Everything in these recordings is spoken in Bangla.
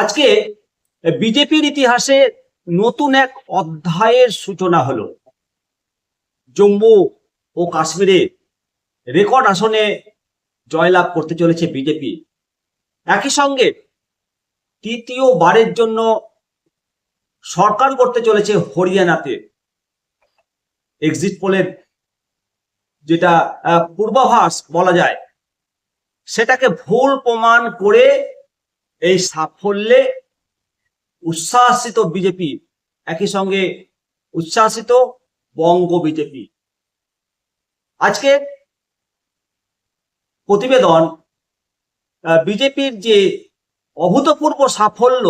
আজকে বিজেপির ইতিহাসে নতুন এক অধ্যায়ের সূচনা হলো। জম্মু ও কাশ্মীরে রেকর্ড আসনে জয়লাভ করতে চলেছে বিজেপি। একই সঙ্গে তৃতীয়বারের জন্য সরকার করতে চলেছে হরিয়ানাতে। এক্সিট পোলের যেটা পূর্বাভাস বলা যায়, সেটাকে ভুল প্রমাণ করে এই সাফল্যে উচ্ছ্বাসিত বিজেপি, একই সঙ্গে উচ্ছ্বাসিত বঙ্গ বিজেপি। আজকে প্রতিবেদন বিজেপির যে অভূতপূর্ব সাফল্য,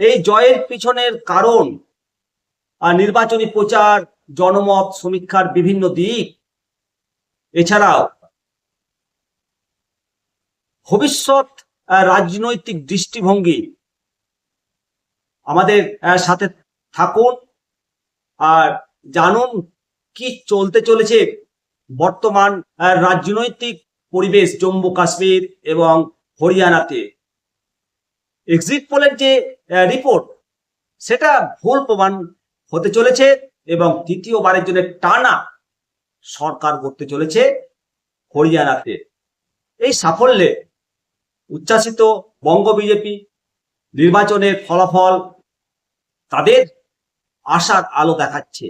এই জয়ের পিছনের কারণ, আর নির্বাচনী প্রচার, জনমত সমীক্ষার বিভিন্ন দিক, এছাড়াও ভবিষ্যৎ রাজনৈতিক দৃষ্টিভঙ্গি আমাদের সাথে থাকুন আর জানুন কি চলতে চলেছে বর্তমান রাজনৈতিক পরিবেশ জম্মু কাশ্মীর এবং হরিয়ানাতে। এক্সিট পোলের যে রিপোর্ট সেটা ভুল প্রমাণ হতে চলেছে এবং তৃতীয়বারের জন্য টানা সরকার করতে চলেছে হরিয়ানাতে। এই সাফল্যে উচ্ছ্বাসিত বঙ্গ বিজেপি নির্বাচনের ফলাফল তাদের আশার আলো দেখাচ্ছে।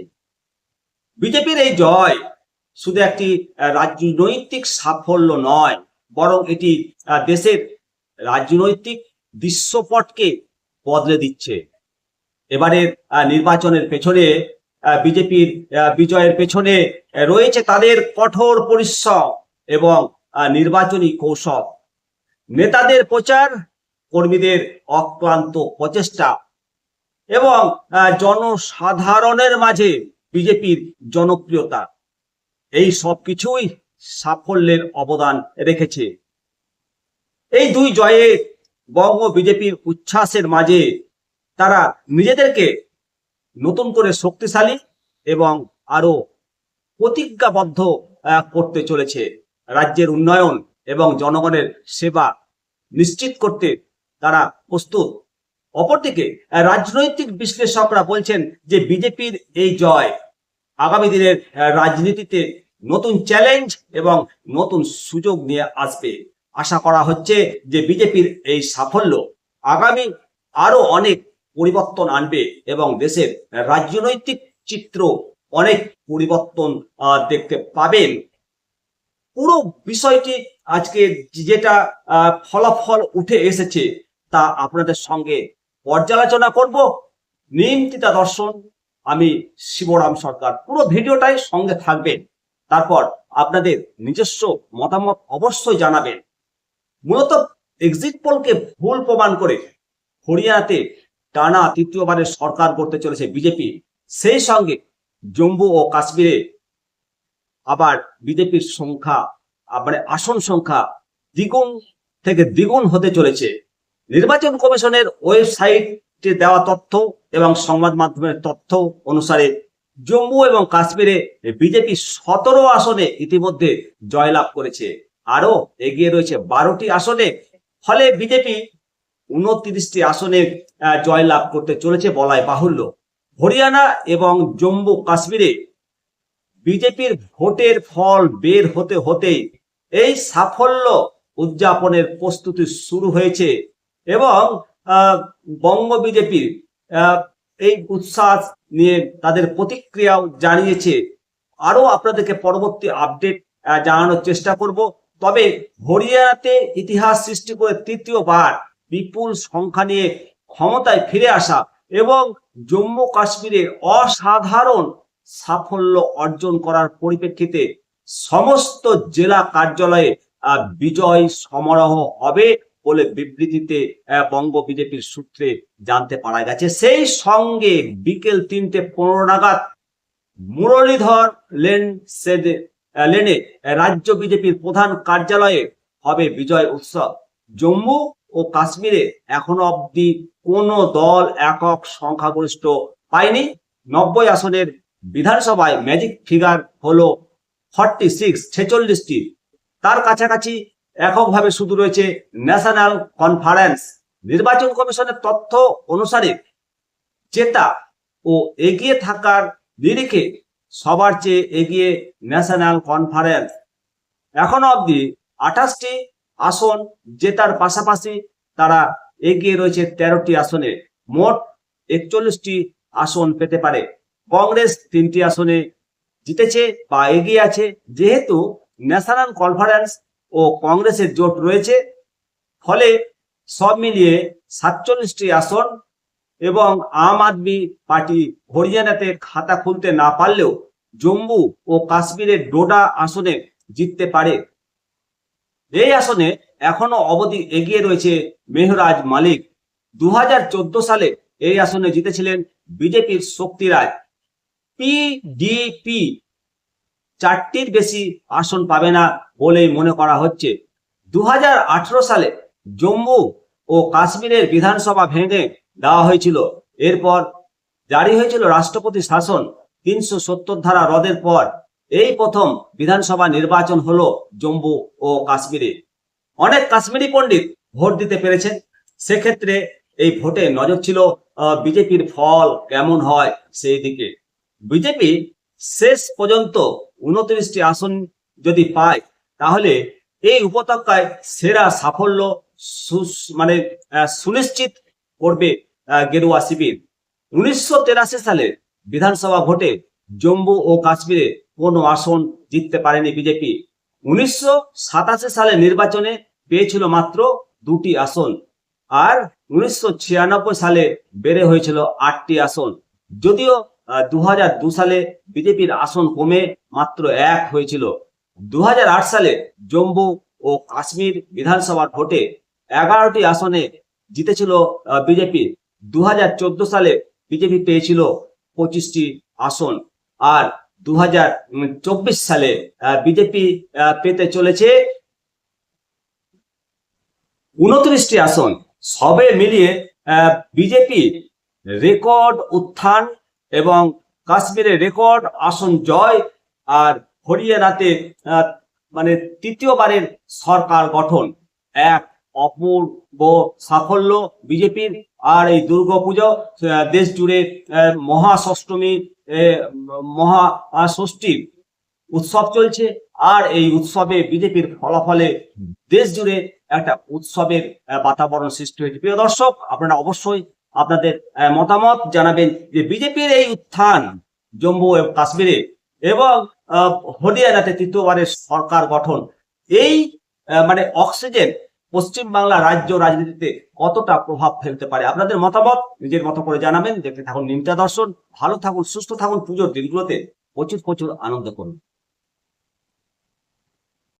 বিজেপির এই জয় শুধু একটি রাজনৈতিক সাফল্য নয়, বরং এটি দেশের রাজনৈতিক দৃশ্যপটকে বদলে দিচ্ছে। এবারের নির্বাচনের পেছনে বিজেপির বিজয়ের পেছনে রয়েছে তাদের কঠোর পরিশ্রম এবং নির্বাচনী কৌশল। নেতাদের প্রচার, কর্মীদের অক্লান্ত প্রচেষ্টা এবং জনসাধারণের মাঝে বিজেপির জনপ্রিয়তা। এই সব কিছুই সাফল্যের অবদান রেখেছে। এই দুই জয়ে বঙ্গ বিজেপির উচ্ছ্বাসের মাঝে তারা নিজেদেরকে নতুন করে শক্তিশালী এবং আরও প্রতিজ্ঞাবদ্ধ করতে চলেছে। রাজ্যের উন্নয়ন এবং জনগণের সেবা নিশ্চিত করতে তারা প্রস্তুত। অপরদিকে রাজনৈতিক বিশ্লেষকরা বলছেন যে বিজেপির এই জয় আগামী দিনের রাজনীতিতে নতুন চ্যালেঞ্জ এবং নতুন সুযোগ নিয়ে আসবে। আশা করা হচ্ছে যে বিজেপির এই সাফল্য আগামী আরও অনেক পরিবর্তন আনবে এবং দেশের রাজনৈতিক চিত্র অনেক পরিবর্তন দেখতে পাবেন। পুরো বিষয়টি আজকে যেটা ফলাফল উঠে এসেছে তা আপনাদের সঙ্গে পর্যালোচনা করব। নিয়মিতা দর্শন, আমি শিবরাম সরকার। পুরো ভিডিওটাই সঙ্গে থাকবেন। তারপর আপনাদের নিজস্ব মতামত অবশ্যই জানাবেন। মূলত এক্সিট পোলকে ভুল প্রমাণ করে হরিয়ানাতে টানা তৃতীয়বারের সরকার করতে চলেছে বিজেপি। সেই সঙ্গে জম্মু ও কাশ্মীরে আবার বিজেপির সংখ্যা আহ, মানে আসন সংখ্যা দ্বিগুণ থেকে দ্বিগুণ হতে চলেছে। নির্বাচন কমিশনের ওয়েবসাইটে দেওয়া তথ্য এবং সংবাদ মাধ্যমের তথ্য অনুসারে জম্মু এবং কাশ্মীরে বিজেপি সতেরো আসনে ইতিমধ্যে জয়লাভ করেছে। আরও এগিয়ে রয়েছে বারোটি আসনে ফলে বিজেপি উনত্রিশটি আসনে জয়লাভ করতে চলেছে বলাই বাহুল্য। হরিয়ানা এবং জম্মু কাশ্মীরে বিজেপির ভোটের ফল বের হতে হতেই এই সাফল্য উদযাপনের প্রস্তুতি শুরু হয়েছে এবং বঙ্গ বিজেপির এই উচ্ছ্বাস নিয়ে তাদের প্রতিক্রিয়াও জানিয়েছে। আরও আপনাদেরকে পরবর্তী আপডেট জানানোর চেষ্টা করব। তবে হরিয়ানাতে ইতিহাস সৃষ্টি করে তৃতীয়বার বিপুল সংখ্যা নিয়ে ক্ষমতায় ফিরে আসা এবং জম্মু কাশ্মীরে অসাধারণ সাফল্য অর্জন করার পরিপ্রেক্ষিতে সমস্ত জেলা কার্যালয়ে বিজয় সমারোহ হবে বলে বিবৃতিতে বঙ্গ বিজেপির সূত্রে জানতে পারা গেছে। সেই সঙ্গে বিকেল তিনটে পনেরো নাগাদ মুরলীধর লেন লেনে রাজ্য বিজেপির প্রধান কার্যালয়ে হবে বিজয় উৎসব। জম্মু ও কাশ্মীরে এখনও অবধি কোন দল একক সংখ্যাগরিষ্ঠ পায়নি। নব্বই আসনের বিধানসভায় ম্যাজিক ফিগার হলো ফর্টি সিক্স ছেচল্লিশটি। তার কাছাকাছি এককভাবে শুধু রয়েছে ন্যাশনাল কনফারেন্স নির্বাচন কমিশনের তথ্য অনুসারে জেতা ও এগিয়ে থাকার নিরিখে সবার চেয়ে এগিয়ে ন্যাশনাল কনফারেন্স এখনও অবধি আঠাশটি আসন জেতার পাশাপাশি তারা এগিয়ে রয়েছে তেরোটি আসনে। মোট একচল্লিশটি আসন পেতে পারে। কংগ্রেস তিনটি আসনে জিতেছে বা এগিয়ে আছে। যেহেতু ন্যাশনাল কনফারেন্স ও কংগ্রেসের জোট রয়েছে, ফলে সব মিলিয়ে সাতচল্লিশটি আসন এবং আম আদমি পার্টি হরিয়ানাতে খাতা খুলতে না পারলেও জম্মু ও কাশ্মীরের ডোডা আসনে জিততে পারে। এই আসনে এখনও অবধি এগিয়ে রয়েছে মেহরাজ মালিক। দু হাজার চোদ্দ সালে এই আসনে জিতেছিলেন বিজেপির শক্তিরাজ। পিডিপি চারটির বেশি আসন পাবে না বলেই মনে করা হচ্ছে। দু হাজার আঠারো সালে জম্মু ও কাশ্মীরের বিধানসভা ভেঙে দেওয়া হয়েছিল। এরপর জারি হয়েছিল রাষ্ট্রপতি শাসন তিনশো সত্তর ধারা রদের পর। এই প্রথম বিধানসভা নির্বাচন হলো জম্মু ও কাশ্মীরে। অনেক কাশ্মীরি পণ্ডিত ভোট দিতে পেরেছেন। সেক্ষেত্রে এই ভোটে নজর ছিল বিজেপির ফল কেমন হয় সেই দিকে বিজেপি শেষ পর্যন্ত উনত্রিশটি আসন যদি পায়, তাহলে এই উপত্যকায় সেরা সাফল্য মানে সুনিশ্চিত করবে গেরুয়া শিবির। উনিশশো সালে বিধানসভা ভোটে জম্মু ও কাশ্মীরে কোনো আসন জিততে পারেনি বিজেপি। উনিশশো সাতাশি সালে নির্বাচনে পেয়েছিল মাত্র দুটি আসন, আর উনিশশো ছিয়ানব্বই সালে বেড়ে হয়েছিল আটটি আসন। যদিও দু সালে বিজেপির আসন কমে মাত্র এক হয়েছিল। দু হাজার আট সালে জম্মু ও কাশ্মীর বিধানসভার ভোটে এগারোটি আসনে জিতেছিল বিজেপি। দু হাজার চোদ্দ সালে বিজেপি পেয়েছিল পঁচিশটি আসন। আর দু সালে বিজেপি পেতে চলেছে উনত্রিশটি আসন। সবে মিলিয়ে বিজেপি রেকর্ড উত্থান এবং কাশ্মীরে রেকর্ড আসন জয় আর হরিয়ানাতে মানে তৃতীয়বারের সরকার গঠন। এক অপূর্ব সাফল্য বিজেপির আর এই দুর্গাপুজো দেশ জুড়ে মহাষষ্ঠমী আহ, মহা ষষ্ঠীর উৎসব চলছে। আর এই উৎসবে বিজেপির ফলাফলে দেশ জুড়ে একটা উৎসবের বাতাবরণ সৃষ্টি হয়েছে। প্রিয় দর্শক আপনারা অবশ্যই আপনাদের মতামত জানাবেন যে বিজেপির এই উত্থান জম্মু এবং কাশ্মীরে এবং হরিয়ানাতে তৃতীয়বারের সরকার গঠন, এই মানে অক্সিজেন পশ্চিম বাংলা রাজ্য রাজনীতিতে কতটা প্রভাব ফেলতে পারে? আপনাদের মতামত নিজের মতো করে জানাবেন। দেখতে থাকুন নিমতা দর্শন, ভালো থাকুন, সুস্থ থাকুন, পুজোর দিনগুলোতে প্রচুর প্রচুর আনন্দ করুন।